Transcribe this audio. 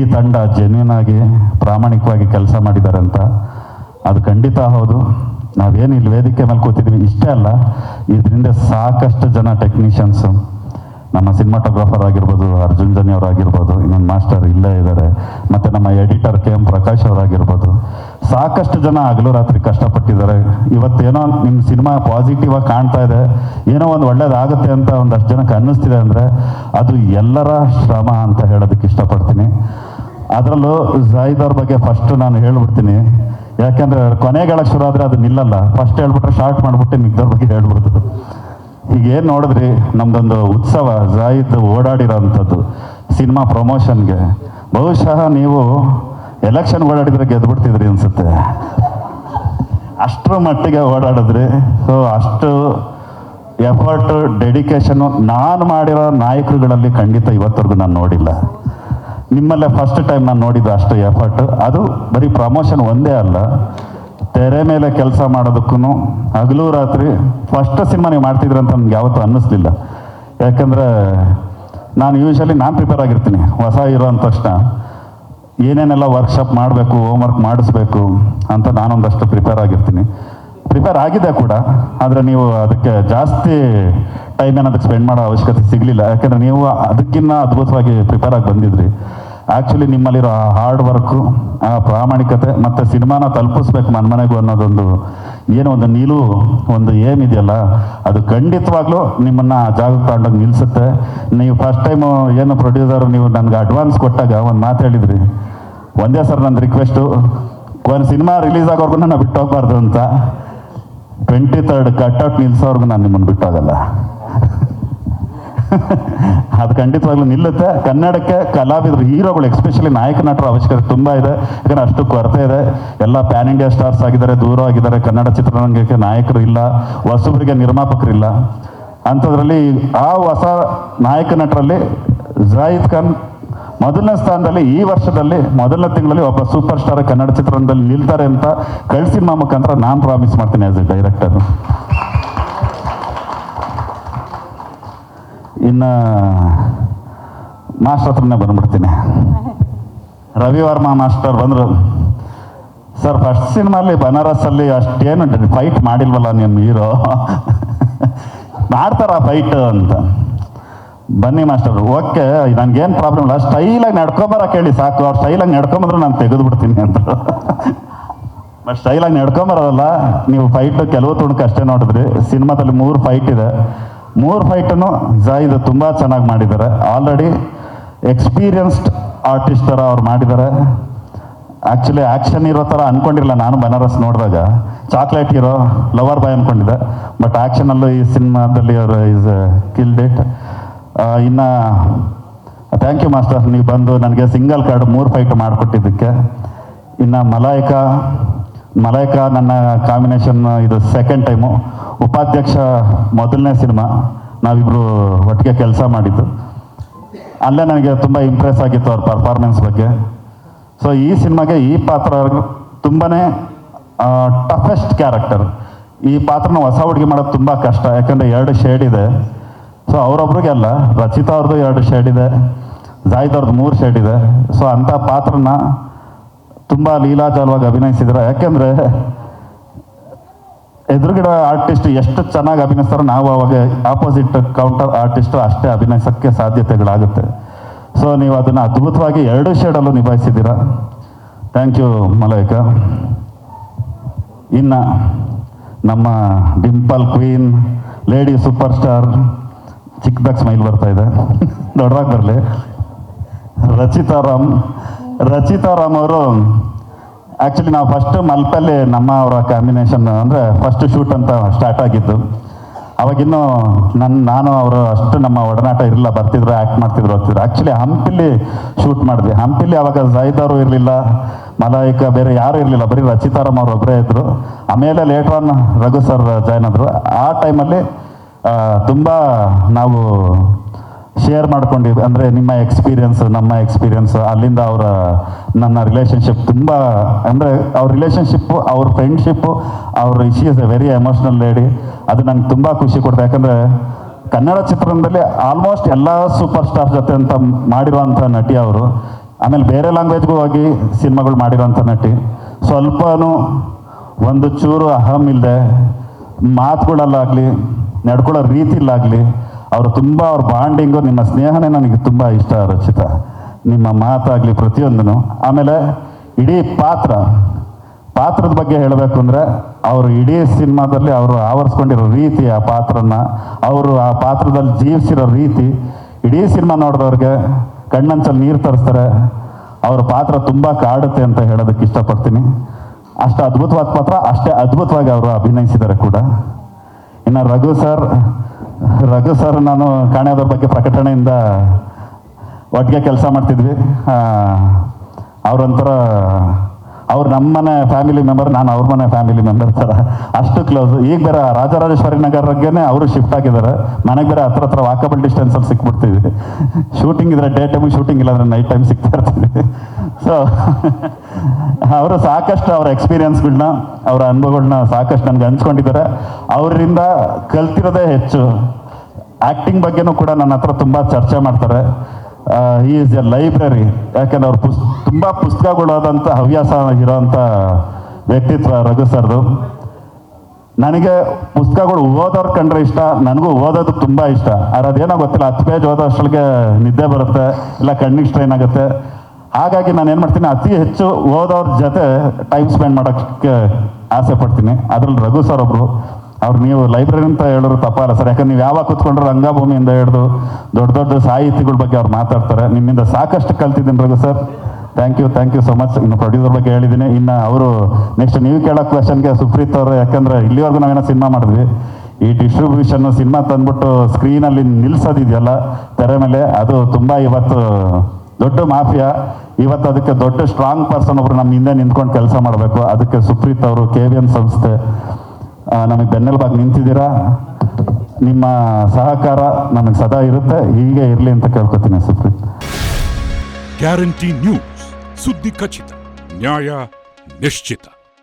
ಇಡೀ ತಂಡ ಜೆನ್ಯೂನ್ ಆಗಿ ಪ್ರಾಮಾಣಿಕವಾಗಿ ಕೆಲಸ ಮಾಡಿದ್ದಾರೆ ಅಂತ ಅದು ಖಂಡಿತ ಹೌದು. ನಾವೇನು ಇಲ್ಲಿ ವೇದಿಕೆ ಮೇಲೆ ಕೂತಿದ್ವಿ ಇಷ್ಟೇ ಅಲ್ಲ, ಇದರಿಂದ ಸಾಕಷ್ಟು ಜನ ಟೆಕ್ನಿಷಿಯನ್ಸು ನಮ್ಮ ಸಿನಿಮಾಟೋಗ್ರಾಫರ್ ಆಗಿರ್ಬೋದು, ಅರ್ಜುನ್ ಜನಿ ಅವರಾಗಿರ್ಬೋದು, ಇನ್ನೊಂದು ಮಾಸ್ಟರ್ ಇಲ್ಲೇ ಇದ್ದಾರೆ ಮತ್ತು ನಮ್ಮ ಎಡಿಟರ್ ಕೆ ಎಂ ಪ್ರಕಾಶ್ ಅವರಾಗಿರ್ಬೋದು. ಸಾಕಷ್ಟು ಜನ ಹಗಲು ರಾತ್ರಿ ಕಷ್ಟಪಟ್ಟಿದ್ದಾರೆ. ಇವತ್ತೇನೋ ನಿಮ್ಮ ಸಿನಿಮಾ ಪಾಸಿಟಿವ್ ಆಗಿ ಕಾಣ್ತಾ ಇದೆ, ಏನೋ ಒಂದು ಒಳ್ಳೇದಾಗುತ್ತೆ ಅಂತ ಒಂದಷ್ಟು ಜನಕ್ಕೆ ಅನ್ನಿಸ್ತಿದೆ ಅಂದರೆ, ಅದು ಎಲ್ಲರ ಶ್ರಮ ಅಂತ ಹೇಳೋದಕ್ಕೆ ಇಷ್ಟಪಡ್ತೀನಿ. ಅದರಲ್ಲೂ ಅವ್ರ ಬಗ್ಗೆ ಫಸ್ಟ್ ನಾನು ಹೇಳ್ಬಿಡ್ತೀನಿ. ಯಾಕೆಂದ್ರೆ ಕೊನೆಗಳಕ್ಕೆ ಶುರು ಆದರೆ ಅದು ನಿಲ್ಲಲ್ಲ. ಫಸ್ಟ್ ಹೇಳ್ಬಿಟ್ರೆ ಶಾರ್ಟ್ ಮಾಡಿಬಿಟ್ಟು ಮಿಗ್ದವ್ರ ಬಗ್ಗೆ ಹೇಳ್ಬಿಡ್ತು ಈಗ ಏನು ನೋಡಿದ್ರಿ? ನಮ್ದೊಂದು ಉತ್ಸವ ಜಾಹಿದ್ ಓಡಾಡಿರೋಂಥದ್ದು ಸಿನಿಮಾ ಪ್ರಮೋಷನ್ಗೆ. ಬಹುಶಃ ನೀವು ಎಲೆಕ್ಷನ್ ಓಡಾಡಿದ್ರೆ ಗೆದ್ಬಿಡ್ತಿದ್ರಿ ಅನ್ಸುತ್ತೆ. ಅಷ್ಟರ ಮಟ್ಟಿಗೆ ಓಡಾಡಿದ್ರಿ. ಸೊ ಅಷ್ಟು ಎಫರ್ಟ್ ಡೆಡಿಕೇಶನು ನಾನು ಮಾಡಿರೋ ನಾಯಕರುಗಳಲ್ಲಿ ಖಂಡಿತ ಇವತ್ತರೆಗೂ ನಾನು ನೋಡಿಲ್ಲ. ನಿಮ್ಮಲ್ಲೇ ಫಸ್ಟ್ ಟೈಮ್ ನಾನು ನೋಡಿದ್ದು ಅಷ್ಟು ಎಫರ್ಟ್ ಅದು ಬರೀ ಪ್ರಮೋಷನ್ ಒಂದೇ ಅಲ್ಲ. ತೆರೆ ಮೇಲೆ ಕೆಲಸ ಮಾಡೋದಕ್ಕೂ ಹಗಲು ರಾತ್ರಿ ಫಸ್ಟ್ ಸಿನಿಮಾ ನೀವು ಮಾಡ್ತಿದ್ರು ಅಂತ ನಮ್ಗೆ ಯಾವತ್ತೂ ಅನ್ನಿಸ್ಲಿಲ್ಲ. ಯಾಕಂದರೆ ನಾನು ಯೂಶಲಿ ನಾನು ಪ್ರಿಪೇರ್ ಆಗಿರ್ತೀನಿ, ಹೊಸ ಇರೋ ಅಂದ ತಕ್ಷಣ. ಏನೇನೆಲ್ಲ ವರ್ಕ್ಶಾಪ್ ಮಾಡಬೇಕು ಹೋಮ್ವರ್ಕ್ ಮಾಡಿಸ್ಬೇಕು ಅಂತ ನಾನೊಂದಷ್ಟು ಪ್ರಿಪೇರ್ ಆಗಿರ್ತೀನಿ. ಪ್ರಿಪೇರ್ ಆಗಿದೆ ಕೂಡ, ಆದರೆ ನೀವು ಅದಕ್ಕೆ ಜಾಸ್ತಿ ಟೈಮ್ ಅದಕ್ಕೆ ಸ್ಪೆಂಡ್ ಮಾಡೋ ಅವಶ್ಯಕತೆ ಸಿಗಲಿಲ್ಲ. ಯಾಕಂದರೆ ನೀವು ಅದಕ್ಕಿಂತ ಅದ್ಭುತವಾಗಿ ಪ್ರಿಪೇರ್ ಆಗಿ ಬಂದಿದ್ರಿ. ಆ್ಯಕ್ಚುಲಿ ನಿಮ್ಮಲ್ಲಿರೋ ಆ ಹಾರ್ಡ್ ವರ್ಕು ಆ ಪ್ರಾಮಾಣಿಕತೆ ಮತ್ತು ಸಿನಿಮಾನ ತಲುಪಿಸ್ಬೇಕು ಮನ ಮನೆಗೂ ಅನ್ನೋದೊಂದು ಏನೋ ಒಂದು ನೀಲು ಒಂದು ಏಮ್ ಇದೆಯಲ್ಲ, ಅದು ಖಂಡಿತವಾಗ್ಲೂ ನಿಮ್ಮನ್ನು ಜಾಗಕ್ಕೆ ತಗೊಂಡೋಗಿ ನಿಲ್ಲಿಸುತ್ತೆ ನೀವು ಫಸ್ಟ್ ಟೈಮು ಏನು ಪ್ರೊಡ್ಯೂಸರ್ ನೀವು ನನಗೆ ಅಡ್ವಾನ್ಸ್ ಕೊಟ್ಟಾಗ ಒಂದು ಮಾತು ಹೇಳಿದ್ರಿ. ಒಂದೇ ಸರ್ ನನ್ನ ರಿಕ್ವೆಸ್ಟು ಒಂದು ಸಿನಿಮಾ ರಿಲೀಸ್ ಆಗೋರ್ಗು ನಾನು ಬಿಟ್ಟು ಹೋಗ್ಬಾರ್ದು ಅಂತ. ಟ್ವೆಂಟಿ ತರ್ಡ್ ಕಟ್ಔಟ್ ನಿಲ್ಸೋರ್ಗು ನಾನು ನಿಮ್ಮನ್ನು ಬಿಟ್ಟೋಗಲ್ಲ. ಅದು ಖಂಡಿತವಾಗ್ಲೂ ನಿಲ್ಲುತ್ತೆ. ಕನ್ನಡಕ್ಕೆ ಕಲಾವಿದರು ಹೀರೋಗಳು ಎಸ್ಪೆಷಲಿ ನಾಯಕ ನಟರ ಅವಶ್ಯಕತೆ ತುಂಬ ಇದೆ. ಯಾಕಂದ್ರೆ ಅಷ್ಟು ಕೊರತೆ ಇದೆ. ಎಲ್ಲ ಪ್ಯಾನ್ ಇಂಡಿಯಾ ಸ್ಟಾರ್ಸ್ ಆಗಿದ್ದಾರೆ, ದೂರ ಆಗಿದ್ದಾರೆ. ಕನ್ನಡ ಚಿತ್ರರಂಗಕ್ಕೆ ನಾಯಕರು ಇಲ್ಲ. ಹೊಸಬರಿಗೆ ನಿರ್ಮಾಪಕರಿಲ್ಲ ಅಂಥದ್ರಲ್ಲಿ ಆ ಹೊಸ ನಾಯಕ ನಟರಲ್ಲಿ ಜಾಯಿದ್ ಖಾನ್ ಮೊದಲನೇ ಸ್ಥಾನದಲ್ಲಿ ಈ ವರ್ಷದಲ್ಲಿ, ಮೊದಲನೇ ತಿಂಗಳಲ್ಲಿ ಒಬ್ಬ ಸೂಪರ್ ಸ್ಟಾರ್ ಕನ್ನಡ ಚಿತ್ರರಂಗದಲ್ಲಿ ನಿಲ್ತಾರೆ ಅಂತ ಕಳ್ಸಿನ ಮುಖಾಂತರ ನಾನು ಪ್ರಾಮಿಸ್ ಮಾಡ್ತೀನಿ ಆಸ್ ಎ ಡೈರೆಕ್ಟರ್ ಇನ್ನು ಮಾಸ್ಟರ್ ಹತ್ರನೇ ಬಂದ್ಬಿಡ್ತೀನಿ. ರವಿ ವರ್ಮ ಮಾಸ್ಟರ್ ಬಂದರು. ಸರ್ ಫಸ್ಟ್ ಸಿನಿಮಾಲಿ ಬನಾರಸ್ಸಲ್ಲಿ ಅಷ್ಟೇನು ಫೈಟ್ ಮಾಡಿಲ್ವಲ್ಲ ನಿಮ್ಮ ಹೀರೋ ಮಾಡ್ತಾರ ಫೈಟ್ ಅಂತ. ಬನ್ನಿ ಮಾಸ್ಟರ್ ಓಕೆ ನನಗೇನು ಪ್ರಾಬ್ಲಮ್ ಇಲ್ಲ. ಸ್ಟೈಲಾಗಿ ನಡ್ಕೊಂಬರ ಕೇಳಿ ಸಾಕು. ಅವ್ರು ಸ್ಟೈಲಾಗಿ ನಡ್ಕೊಂಬಂದ್ರೆ ನಾನು ತೆಗೆದು ಬಿಡ್ತೀನಿ ಅಂತ ಬಟ್ ಸ್ಟೈಲಾಗಿ ನಡ್ಕೊಂಬರೋದಲ್ಲ ನೀವು ಫೈಟ್ ಕೆಲವು ತುಣುಕು ಅಷ್ಟೇ ನೋಡಿದ್ರಿ. ಸಿನಿಮಾದಲ್ಲಿ ಮೂರು ಫೈಟ್ ಇದೆ. ಮೂರು ಫೈಟನ್ನು ಜಾಯಿದ್ ತುಂಬ ಚೆನ್ನಾಗಿ ಮಾಡಿದ್ದಾರೆ. ಆಲ್ರೆಡಿ ಎಕ್ಸ್ಪೀರಿಯನ್ಸ್ಡ್ ಆರ್ಟಿಸ್ಟ್ ಥರ ಅವ್ರು ಮಾಡಿದ್ದಾರೆ. ಆ್ಯಕ್ಚುಲಿ ಆ್ಯಕ್ಷನ್ ಇರೋ ಥರ ಅನ್ಕೊಂಡಿರಲಿಲ್ಲ ನಾನು ಬನಾರಸ್ ನೋಡಿದಾಗ. ಚಾಕ್ಲೇಟ್ ಇರೋ ಲವರ್ ಬಾಯ್ ಅಂದ್ಕೊಂಡಿದ್ದೆ ಬಟ್ ಆ್ಯಕ್ಷನಲ್ಲೂ ಈ ಸಿನಿಮಾದಲ್ಲಿ ಅವರು ಈಸ್ ಕಿಲ್ಡ್ ಇಟ್ ಇನ್ನು ಥ್ಯಾಂಕ್ ಯು ಮಾಸ್ಟರ್ ನೀವು ಬಂದು ನನಗೆ ಸಿಂಗಲ್ ಕಾರ್ಡ್ ಮೂರು ಫೈಟ್ ಮಾಡಿಕೊಟ್ಟಿದ್ದಕ್ಕೆ. ಇನ್ನು ಮಲಾಯಿಕ ಮಲಾಯಿಕ ನನ್ನ ಕಾಂಬಿನೇಷನ್ ಇದು ಸೆಕೆಂಡ್ ಟೈಮು ಉಪಾಧ್ಯಕ್ಷ ಮೊದಲನೇ ಸಿನಿಮಾ. ನಾವಿಬ್ಬರು ಒಟ್ಟಿಗೆ ಕೆಲಸ ಮಾಡಿದ್ದು. ಅಲ್ಲೇ ನನಗೆ ತುಂಬ ಇಂಪ್ರೆಸ್ ಆಗಿತ್ತು ಅವ್ರ ಪರ್ಫಾರ್ಮೆನ್ಸ್ ಬಗ್ಗೆ. ಸೊ ಈ ಸಿನಿಮಾಗೆ ಈ ಪಾತ್ರ ತುಂಬಾ ಟಫೆಸ್ಟ್ ಕ್ಯಾರೆಕ್ಟರ್ ಈ ಪಾತ್ರನ ಹೊಸ ಹುಡುಗಿ ಮಾಡೋದು ತುಂಬ ಕಷ್ಟ. ಯಾಕಂದರೆ ಎರಡು ಶೇಡ್ ಇದೆ. ಸೊ ಅವರೊಬ್ರಿಗೆ ಅಲ್ಲ, ರಚಿತಾ ಅವ್ರದ್ದು ಎರಡು ಶೇಡ್ ಇದೆ. ಜಾಯ್ದವ್ರದ್ದು ಮೂರು ಶೇಡ್ ಇದೆ. ಸೊ ಅಂಥ ಪಾತ್ರನ ತುಂಬ ಲೀಲಾಜಾಲವಾಗಿ ಅಭಿನಯಿಸಿದ್ರೆ ಯಾಕೆಂದರೆ ಎದುರುಗಡೆ ಆರ್ಟಿಸ್ಟ್ ಎಷ್ಟು ಚೆನ್ನಾಗಿ ಅಭಿನಯಿಸ್ತಾರೋ ನಾವು ಅವಾಗ ಆಪೋಸಿಟ್ ಕೌಂಟರ್ ಆರ್ಟಿಸ್ಟ್ ಅಷ್ಟೇ ಅಭಿನಯಿಸೋಕ್ಕೆ ಸಾಧ್ಯತೆಗಳಾಗುತ್ತೆ. ಸೊ ನೀವು ಅದನ್ನು ಅದ್ಭುತವಾಗಿ ಎರಡು ಶೇಡಲ್ಲೂ ನಿಭಾಯಿಸಿದ್ದೀರಾ. Thank you Malaika. ಇನ್ನು ನಮ್ಮ dimple queen, lady super star ಚಿಕ್ಕದಾಗ smile ಬರ್ತಾ ಇದೆ. ದೊಡ್ಡದಾಗಿ ಬರಲಿ. ರಚಿತಾರಾಮ್ ರಚಿತಾರಾಮ್ ಅವರು ಆ್ಯಕ್ಚುಲಿ ನಾವು ಫಸ್ಟ್ ಮಲ್ಪಲ್ಲಿ ನಮ್ಮ ಅವರ ಕಾಂಬಿನೇಷನ್ ಅಂದರೆ ಫಸ್ಟ್ ಶೂಟ್ ಅಂತ ಸ್ಟಾರ್ಟ್ ಆಗಿದ್ದು. ಅವಾಗಿನ್ನೂ ನನ್ನ ನಾನು ಅವರು ಅಷ್ಟು ನಮ್ಮ ಒಡನಾಟ ಇರಲಿಲ್ಲ, ಬರ್ತಿದ್ರು ಆ್ಯಕ್ಟ್ ಮಾಡ್ತಿದ್ರು ಹೋಗ್ತಿದ್ರು ಆ್ಯಕ್ಚುಲಿ ಹಂಪಿಲಿ ಶೂಟ್ ಮಾಡಿದ್ವಿ. ಹಂಪಿಲಿ ಅವಾಗ ಜಾಹಿದ್ ಅವರು ಇರಲಿಲ್ಲ ಮಲಾಯಿಕ ಬೇರೆ ಯಾರು ಇರಲಿಲ್ಲ, ಬರೀ ರಚಿತಾರಾಮ್ ಅವರು ಒಬ್ಬರೇ ಇದ್ದರು ಆಮೇಲೆ later on Raghu sir join ಆದರು. ಆ ಟೈಮಲ್ಲಿ ತುಂಬ ನಾವು ಶೇರ್ ಮಾಡ್ಕೊಂಡಿವಿ ಅಂದರೆ ನಿಮ್ಮ ಎಕ್ಸ್ಪೀರಿಯನ್ಸ್ ನಮ್ಮ ಎಕ್ಸ್ಪೀರಿಯನ್ಸ್ ಅಲ್ಲಿಂದ ಅವರ, ನನ್ನ ರಿಲೇಷನ್ಶಿಪ್ ತುಂಬ, ಅಂದರೆ ಅವ್ರ ರಿಲೇಷನ್ಶಿಪ್ಪು ಅವ್ರ ಫ್ರೆಂಡ್ಶಿಪ್ಪು ಅವ್ರ she is a very emotional lady ಅದು ನಂಗೆ ತುಂಬ ಖುಷಿ ಕೊಡ್ತು ಯಾಕಂದರೆ ಕನ್ನಡ ಚಿತ್ರರಂಗದಲ್ಲಿ ಆಲ್ಮೋಸ್ಟ್ ಎಲ್ಲ ಸೂಪರ್ ಸ್ಟಾರ್ ಜೊತೆ ಅಂತ ಮಾಡಿರುವಂಥ ನಟಿ ಅವರು. ಆಮೇಲೆ ಬೇರೆ ಲ್ಯಾಂಗ್ವೇಜ್ಗೂ ಹೋಗಿ ಸಿನಿಮಾಗಳು ಮಾಡಿರೋಂಥ ನಟಿ. ಸ್ವಲ್ಪನೂ ಒಂದು ಚೂರು ಅಹಂ ಇಲ್ಲದೆ ಮಾತುಗಳಲ್ಲಾಗಲಿ, ನಡ್ಕೊಳ್ಳೋ ರೀತಿಲಾಗಲಿ ಅವರು ತುಂಬ ಅವ್ರ ಬಾಂಡಿಂಗು ನಿಮ್ಮ ಸ್ನೇಹನೇ ನನಗೆ ತುಂಬ ಇಷ್ಟ, ರಚಿತ. ನಿಮ್ಮ ಮಾತಾಗಲಿ ಪ್ರತಿಯೊಂದನು ಆಮೇಲೆ ಇಡೀ ಪಾತ್ರ, ಪಾತ್ರದ ಬಗ್ಗೆ ಹೇಳಬೇಕು ಅಂದರೆ, ಅವರು ಇಡೀ ಸಿನಿಮಾದಲ್ಲಿ ಅವರು ಆವರಿಸ್ಕೊಂಡಿರೋ ರೀತಿ ಆ ಪಾತ್ರನ ಅವರು ಆ ಪಾತ್ರದಲ್ಲಿ ಜೀವಿಸಿರೋ ರೀತಿ, ಇಡೀ ಸಿನಿಮಾ ನೋಡಿದವ್ರಿಗೆ ಕಣ್ಣಂಚಲ್ಲಿ ನೀರು ತರಿಸ್ತಾರೆ. ಅವ್ರ ಪಾತ್ರ ತುಂಬ ಕಾಡುತ್ತೆ ಅಂತ ಹೇಳೋದಕ್ಕೆ ಇಷ್ಟಪಡ್ತೀನಿ. ಅಷ್ಟು ಅದ್ಭುತವಾದ ಪಾತ್ರ, ಅಷ್ಟೇ ಅದ್ಭುತವಾಗಿ ಅವರು ಅಭಿನಯಿಸಿದ್ದಾರೆ ಕೂಡ. ಇನ್ನು ರಘು ಸರ್ ರಘು ಸರ್ ನಾನು ಕಾಣೆಯಾದವ್ರ ಬಗ್ಗೆ ಪ್ರಕಟಣೆಯಿಂದ ಒಟ್ಟಿಗೆ ಕೆಲಸ ಮಾಡ್ತಿದ್ವಿ. ಅವ್ರೊಂಥರ ಅವ್ರು ನಮ್ಮ ಮನೆ ಫ್ಯಾಮಿಲಿ ಮೆಂಬರ್ ನಾನು ಅವ್ರ ಮನೆ ಫ್ಯಾಮಿಲಿ ಮೆಂಬರ್ ಸರ್ ಅಷ್ಟು ಕ್ಲೋಸ್ ಈಗ ಬೇರೆ ರಾಜರಾಜೇಶ್ವರಿ ನಗರಗೆನೆ ಅವರು ಶಿಫ್ಟ್ ಆಗಿದ್ದಾರೆ. ಮನೆಗೆ ಬೇರೆ ಹತ್ರ ಹತ್ರ ವಾಕಬಲ್ ಡಿಸ್ಟೆನ್ಸಲ್ಲಿ ಸಿಕ್ಬಿಡ್ತೀವಿ. ಶೂಟಿಂಗ್ ಇದ್ರೆ ಡೇ ಟೈಮಿಗೆ ಶೂಟಿಂಗ್ ಇಲ್ಲ ಅಂದ್ರೆ ನೈಟ್ ಟೈಮ್ ಸಿಗ್ತಾ ಇರ್ತೀವಿ. ಸೊ ಅವರು ಸಾಕಷ್ಟು ಅವರ ಎಕ್ಸ್ಪೀರಿಯನ್ಸ್ಗಳನ್ನ ಅವರ ಅನುಭವಗಳನ್ನ ಸಾಕಷ್ಟು ನನಗೆ ಹಂಚ್ಕೊಂಡಿದ್ದಾರೆ. ಅವರಿಂದ ಕಲ್ತಿರೋದೇ ಹೆಚ್ಚು. ಆ್ಯಕ್ಟಿಂಗ್ ಬಗ್ಗೆನೂ ಕೂಡ ನನ್ನ ಹತ್ರ ತುಂಬ ಚರ್ಚೆ ಮಾಡ್ತಾರೆ. ಈ ಈಸ್ ಎ ಲೈಬ್ರರಿ ಯಾಕಂದ್ರೆ ಅವ್ರು ಪುಸ್, ತುಂಬ ಪುಸ್ತಕಗಳಾದಂಥ ಹವ್ಯಾಸ ಇರೋಂಥ ವ್ಯಕ್ತಿತ್ವ ರಘು ಸರ್ದು. ನನಗೆ ಪುಸ್ತಕಗಳು ಓದೋರು ಕಂಡ್ರೆ ಇಷ್ಟ, ನನಗೂ ಓದೋದು ತುಂಬ ಇಷ್ಟ. ಆದರೆ ಅದೇನೋ ಗೊತ್ತಿಲ್ಲ, ಹತ್ತು ಪೇಜ್ ಓದೋ ಅಷ್ಟೊಳಗೆ ನಿದ್ದೆ ಬರುತ್ತೆ, ಇಲ್ಲ ಕಣ್ಣಿಗೆ ಸ್ಟ್ರೈನ್ ಆಗುತ್ತೆ. ಹಾಗಾಗಿ ನಾನು ಏನು ಮಾಡ್ತೀನಿ, ಅತಿ ಹೆಚ್ಚು ಓದೋರ ಜೊತೆ ಟೈಮ್ ಸ್ಪೆಂಡ್ ಮಾಡೋಕ್ಕೆ ಆಸೆ ಪಡ್ತೀನಿ. ಅದ್ರಲ್ಲಿ ರಘು ಸರ್ ಒಬ್ರು. ಅವ್ರು ನೀವು ಲೈಬ್ರರಿ ಅಂತ ಹೇಳಿದ್ರು ತಪ್ಪಲ್ಲ ಸರ್. ಯಾಕಂದ್ರೆ ನೀವು ಯಾವಾಗ ಕೂತ್ಕೊಂಡ್ರೆ ರಂಗಭೂಮಿಯಿಂದ ಹಿಡಿದು ದೊಡ್ಡ ದೊಡ್ಡ ಸಾಹಿತಿಗಳ ಬಗ್ಗೆ ಅವ್ರು ಮಾತಾಡ್ತಾರೆ. ನಿಮ್ಮಿಂದ ಸಾಕಷ್ಟು ಕಲ್ತಿದ್ದೀನಿ Raghu sir. Thank you thank you so much ಇನ್ನು ಪ್ರೊಡ್ಯೂಸರ್ ಬಗ್ಗೆ ಹೇಳಿದ್ದೀನಿ. ಇನ್ನು ಅವರು ನೆಕ್ಸ್ಟ್ ನೀವು ಕೇಳೋ ಕ್ವೆಶನ್ಗೆ ಸುಪ್ರೀತ್ ಅವರು, ಯಾಕಂದ್ರೆ ಇಲ್ಲಿವರೆಗೂ ನಾವೇನೋ ಸಿನಿಮಾ ಮಾಡಿದ್ವಿ. ಈ ಡಿಸ್ಟ್ರಿಬ್ಯೂಷನ್ ಸಿನಿಮಾ ತಂದ್ಬಿಟ್ಟು ಸ್ಕ್ರೀನಲ್ಲಿ ನಿಲ್ಸೋದಿದೆಯಲ್ಲ ತೆರೆ ಮೇಲೆ. ಅದು ತುಂಬ ಇವತ್ತು ದೊಡ್ಡ ಮಾಫಿಯಾ. ಇವತ್ತು ಅದಕ್ಕೆ ದೊಡ್ಡ ಸ್ಟ್ರಾಂಗ್ ಪರ್ಸನ್ ಒಬ್ರು ನಮ್ಮ ಹಿಂದೆ ನಿಂತ್ಕೊಂಡು ಕೆಲಸ ಮಾಡಬೇಕು. ಅದಕ್ಕೆ ಸುಪ್ರೀತ್ ಅವರು ಕೆ ವಿ ಎನ್ ಸಂಸ್ಥೆ ನಮಗೆ ಬೆನ್ನೆಲುಬಾಗಿ ನಿಂತಿದ್ದೀರಾ? ನಿಮ್ಮ ಸಹಕಾರ ನಮಗೆ ಸದಾ ಇರುತ್ತೆ, ಹೀಗೆ ಇರಲಿ ಅಂತ ಕೇಳ್ಕೊತೀನಿ ಸುಪ್ರೀತ್. ಗ್ಯಾರಂಟಿ ನ್ಯೂಸ್, ಸುದ್ದಿ ಖಚಿತ, ನ್ಯಾಯ ನಿಶ್ಚಿತ.